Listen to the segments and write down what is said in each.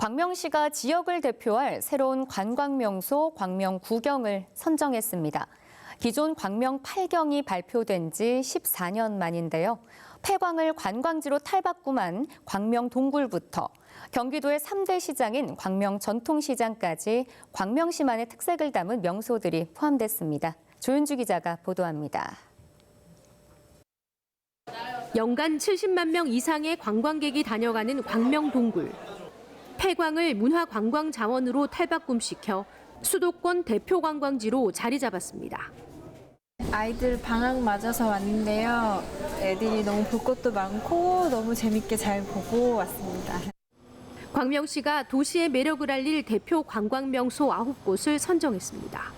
광명시가 지역을 대표할 새로운 관광명소 광명 구경을 선정했습니다. 기존 광명 8경이 발표된 지 14년 만인데요. 폐광을 관광지로 탈바꿈한 광명 동굴부터 경기도의 3대 시장인 광명 전통시장까지 광명시만의 특색을 담은 명소들이 포함됐습니다. 조윤주 기자가 보도합니다. 연간 70만 명 이상의 관광객이 다녀가는 광명 동굴. 폐광을 문화 관광 자원으로 탈바꿈시켜 수도권 대표 관광지로 자리 잡았습니다. 아이들 방학 맞아서 왔는데요. 애들이 너무 볼 것도 많고 너무 재밌게 잘 보고 왔습니다. 광명시가 도시의 매력을 알릴 대표 관광 명소 9곳을 선정했습니다.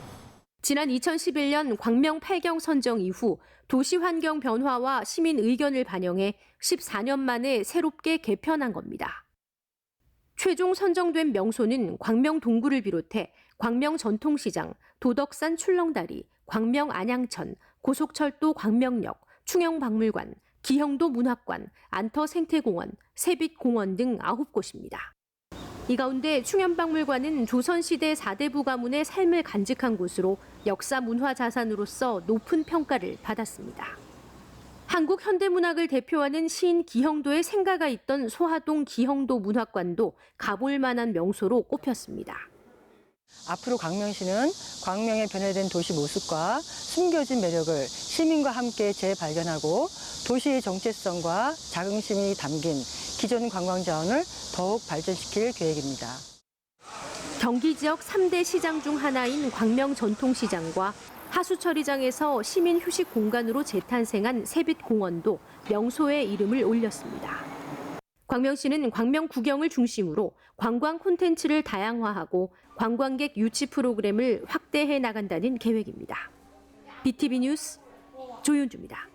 지난 2011년 광명 8경 선정 이후 도시 환경 변화와 시민 의견을 반영해 14년 만에 새롭게 개편한 겁니다. 최종 선정된 명소는 광명 동굴을 비롯해 광명 전통시장, 도덕산 출렁다리, 광명 안양천, 고속철도 광명역, 충영박물관, 기형도 문학관, 안터 생태공원, 세빛공원 등 9곳입니다. 이 가운데 충현박물관은 조선시대 4대 부 가문의 삶을 간직한 곳으로 역사 문화 자산으로서 높은 평가를 받았습니다. 한국 현대문학을 대표하는 시인 기형도의 생가가 있던 소하동 기형도 문학관도 가볼 만한 명소로 꼽혔습니다. 앞으로 광명시는 광명의 변화된 도시 모습과 숨겨진 매력을 시민과 함께 재발견하고 도시의 정체성과 자긍심이 담긴 기존 관광 자원을 더욱 발전시킬 계획입니다. 경기 지역 3대 시장 중 하나인 광명 전통시장과 하수처리장에서 시민 휴식 공간으로 재탄생한 세빛공원도 명소에 이름을 올렸습니다. 광명시는 광명 구경을 중심으로 관광 콘텐츠를 다양화하고 관광객 유치 프로그램을 확대해 나간다는 계획입니다. BTV 뉴스 조윤주입니다.